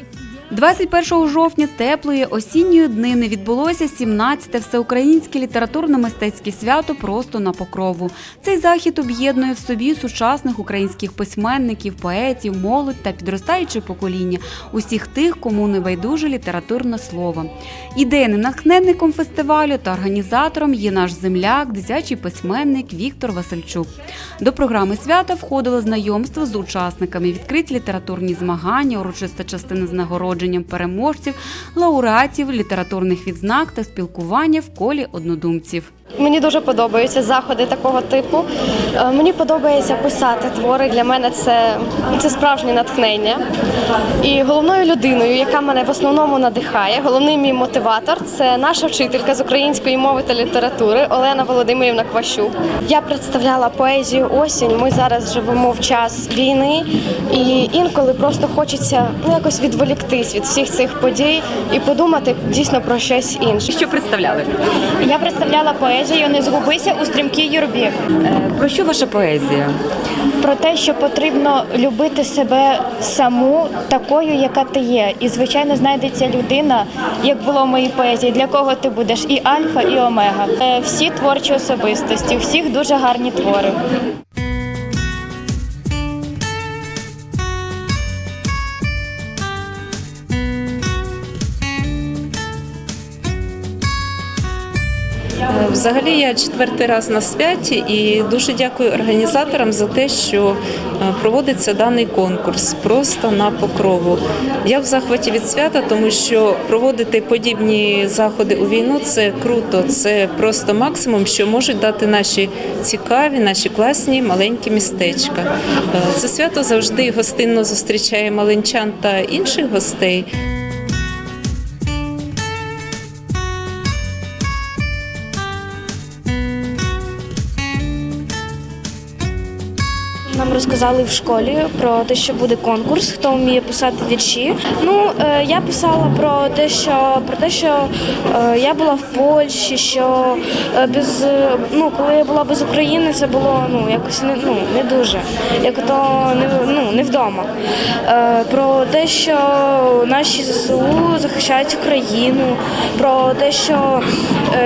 Legacy. 21 жовтня теплої осінньої днини відбулося 17-те всеукраїнське літературно-мистецьке свято просто на покрову. Цей захід об'єднує в собі сучасних українських письменників, поетів, молодь та підростаюче покоління, усіх тих, кому не байдуже літературне слово. Ідейним натхненником фестивалю та організатором є наш земляк, дитячий письменник Віктор Васильчук. До програми свята входило знайомство з учасниками, відкриті літературні змагання, урочиста частина з нагородженням переможців, лауреатів, літературних відзнак та спілкування в колі однодумців. Мені дуже подобаються заходи такого типу. Е, Мені подобається писати твори. Для мене це, це справжнє натхнення. І головною людиною, яка мене в основному надихає, головний мій мотиватор це наша вчителька з української мови та літератури Олена Володимирівна Кващук. Я представляла поезію осінь. Ми зараз живемо в час війни, і інколи просто хочеться ну, якось відволіктись від всіх цих подій і подумати дійсно про щось інше. Що представляли? Я представляла поезію Не згубися у стрімкій юрбі Про що ваша поезія? про те, що потрібно любити себе саму такою, яка ти є. І звичайно знайдеться людина, як було в моїй поезії, для кого ти будеш і альфа, і омега. Е, Всі творчі особистості, у всіх дуже гарні твори. Взагалі я четвертий раз на святі і дуже дякую організаторам за те, що е, проводиться даний конкурс просто на покрову. Я в захваті від свята, тому що проводити подібні заходи у війну це круто. Це просто максимум, що можуть дати наші цікаві, наші класні маленькі містечка. Е, Це свято завжди гостинно зустрічає маленчан та інших гостей. Нам розказали в школі про те, що буде конкурс, хто вміє писати вірші. Ну е, я писала про те, що про те, що е, я була в Польщі, що е, без ну коли я була без України, це було ну якось не ну не дуже, як то не ну не вдома. Про те, що наші ЗСУ захищають Україну, про те, що,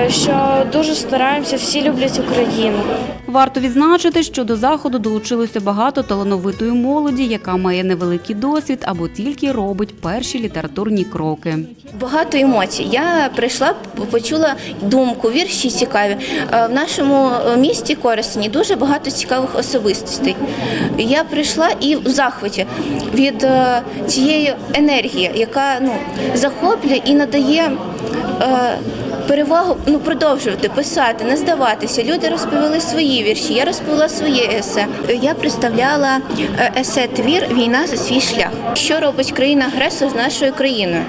що дуже стараємося, всі люблять Україну. Варто відзначити, що до заходу долучилося багато талановитої молоді, яка має невеликий досвід або тільки робить перші літературні кроки. Багато емоцій. Я прийшла, почула думку, вірші цікаві. Е, В нашому е, місті Коростені дуже багато цікавих особистостей. Я прийшла і в захваті від е, цієї енергії, яка ну, захоплює і надає. Перевагу ну продовжувати писати, не здаватися. Люди розповіли свої вірші. Я розповіла своє есе. Я представляла е, есе твір Війна за свій шлях. Що робить країна-агресор з нашою країною?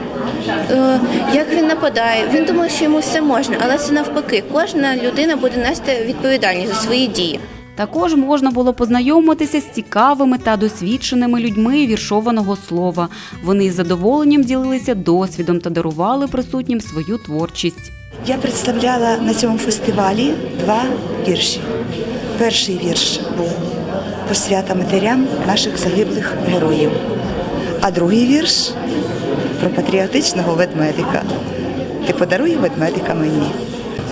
Е, Як він нападає? Він думає, що йому все можна, але це навпаки. Кожна людина буде нести відповідальність за свої дії. Також можна було познайомитися з цікавими та досвідченими людьми віршованого слова. Вони із задоволенням ділилися досвідом та дарували присутнім свою творчість. Я представляла на цьому фестивалі два вірші. Перший вірш був посвята матерям наших загиблих героїв, а другий вірш про патріотичного ведмедика. Ти подаруй ведмедика мені.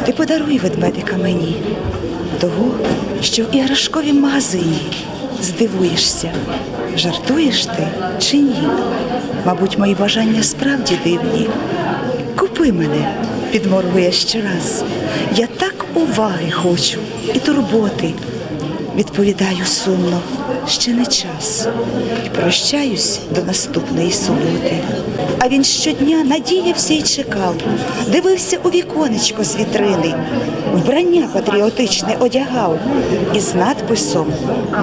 Ти подаруй ведмедика мені. Того, що в іграшковім магазині здивуєшся, жартуєш ти чи ні? Мабуть, мої бажання справді дивні. Купи мене, підморгує щораз. Я так уваги хочу і турботи. Відповідаю сумно, ще не час. І прощаюсь до наступної суботи. А він щодня надіявся й чекав, дивився у віконечко з вітрини, вбрання патріотичне одягав із надписом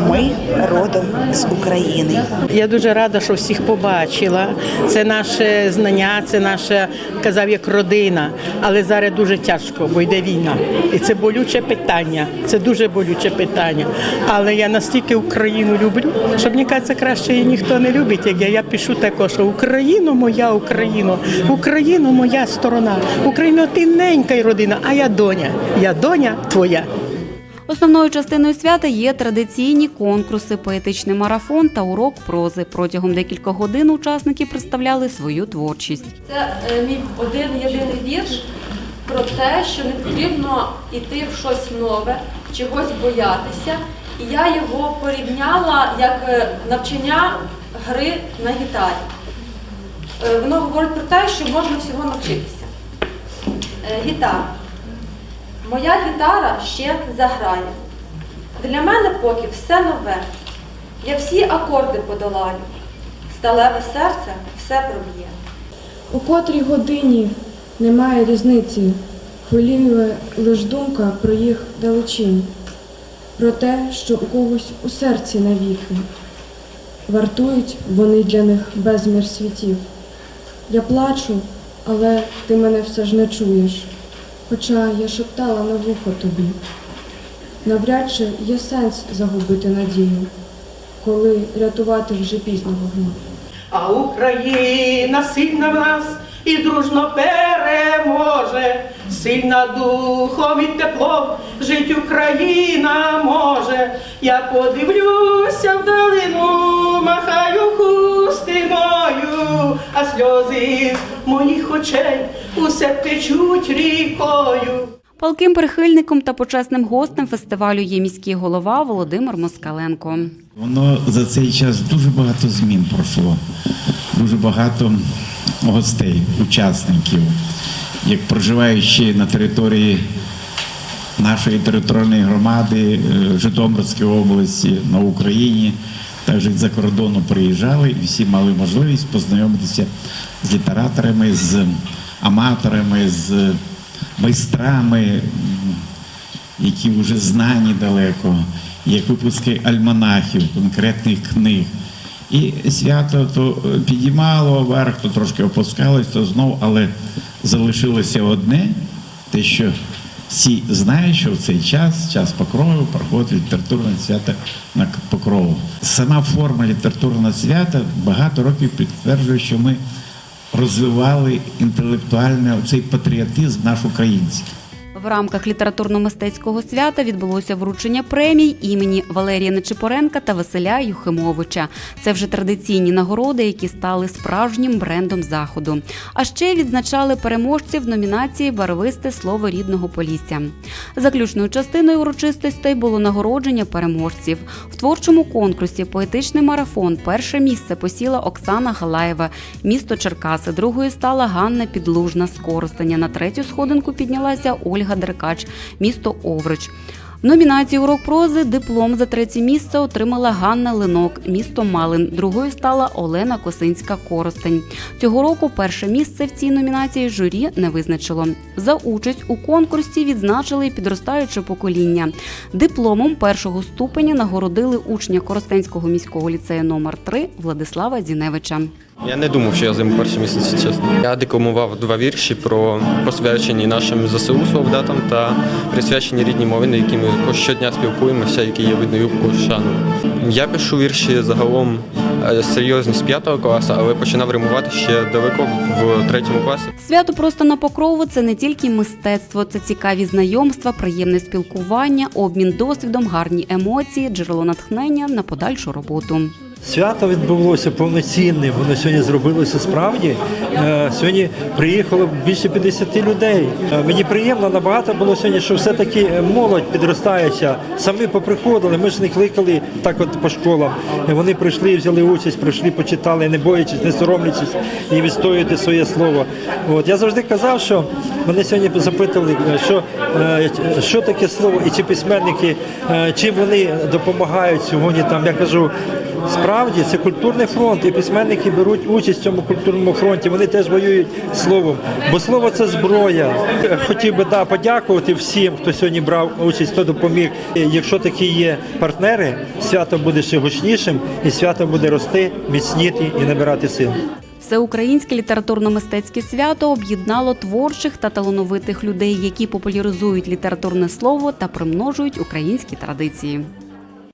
Ми родом з України. Я дуже рада, що всіх побачила. Це наше знання, це наша казав як родина. Але зараз дуже тяжко, бо йде війна. І це болюче питання. Це дуже болюче питання. Але я настільки Україну люблю, що мені кажеться, краще її ніхто не любить, як я. Я пишу також, що Україно моя Україно, Україно моя сторона, Україно ти ненька й родина, а я доня. Я доня твоя. Основною частиною свята є традиційні конкурси, поетичний марафон та урок прози. Протягом декількох годин учасники представляли свою творчість. Це е, мій один єдиний вірш про те, що не потрібно йти в щось нове, чогось боятися. І я його порівняла як е, навчання гри на гітарі. Е, Воно говорить про те, що можна всього навчитися. Е, Гітара. Моя гітара ще заграє. Для мене поки все нове. Я всі акорди подолаю. Сталеве серце все проб'є. У котрій годині немає різниці, хвилює лиш думка про їх далечінь, про те, що у когось у серці навіки, вартують вони для них безмір світів. Я плачу, але ти мене все ж не чуєш, хоча я шептала на вухо тобі. Навряд чи є сенс загубити надію, коли рятувати вже пізно вогня. А Україна сильна в нас і дружно переможе, сильна духом і теплом жить Україна може. Я подивлюся вдалину, махаю хустиною, а сльози з моїх очей усе течуть рікою. Палким прихильником та почесним гостем фестивалю є міський голова Володимир Москаленко. Воно за цей час дуже багато змін пройшло, дуже багато гостей, учасників, як проживаючи на території нашої територіальної громади е, Житомирської області на Україні, також за кордону приїжджали і всі мали можливість познайомитися з літераторами, з аматорами, з майстрами, які вже знані далеко, як випуски альманахів, конкретних книг. І свято то е, підіймало вверх, то трошки опускалось, то знов, але залишилося одне, те, що всі знають, що в цей час, час покрову, проходить літературне свято на покрову. Сама форма літературного свята багато років підтверджує, що ми розвивали інтелектуальний цей патріотизм наш український. В рамках літературно-мистецького свята відбулося вручення премій імені Валерія Нечипоренка та Василя Юхимовича. Це вже традиційні нагороди, які стали справжнім брендом заходу. А ще відзначали переможців номінації Барвисте слово рідного Полісся. Заключною частиною урочистостей було нагородження переможців. В творчому конкурсі Поетичний марафон перше місце посіла Оксана Галаєва, місто Черкаси. Другою стала Ганна Підлужна з Коростеня. На третю сходинку піднялася Ольга Деркач, місто Оврич. В номінації урок прози диплом за третє місце отримала Ганна Ленок, місто Малин. Другою стала Олена Косинська Коростень. Цього року перше місце в цій номінації журі не визначило. За участь у конкурсі відзначили підростаюче покоління. Дипломом першого ступеня нагородили учня Коростенського міського ліцею номер 3 Владислава Зіневича. Я не думав, що я займу перше місце, чесно. Я декламував два вірші про посвячені нашим ЗСУ солдатам та присвячені рідній мові, на якій ми щодня спілкуємося, які є видно юбку шану. Я пишу вірші загалом е, серйозні з п'ятого класу, але починав римувати ще далеко в третьому класі. Свято просто на покрову це не тільки мистецтво, це цікаві знайомства, приємне спілкування, обмін досвідом, гарні емоції, джерело натхнення на подальшу роботу. Свято відбулося повноцінне, воно сьогодні зробилося справді. Е, Сьогодні приїхало більше 50 людей. Е, Мені приємно набагато було сьогодні, що все-таки молодь підростаюча. Самі поприходили, ми ж не кликали так от по школам. Вони прийшли, взяли участь, прийшли, почитали, не боячись, не соромлячись і відстоювати своє слово. От я завжди казав, що мене сьогодні запитували, що, е, що таке слово і чи письменники, е, чим вони допомагають сьогодні. Там я кажу. Справді це культурний фронт, і письменники беруть участь в цьому культурному фронті. Вони теж воюють словом, бо слово це зброя. Хотів би да подякувати всім, хто сьогодні брав участь, хто допоміг. Якщо такі є партнери, свято буде ще гучнішим, і свято буде рости, міцніти і набирати сил. Всеукраїнське літературно-мистецьке свято об'єднало творчих та талановитих людей, які популяризують літературне слово та примножують українські традиції.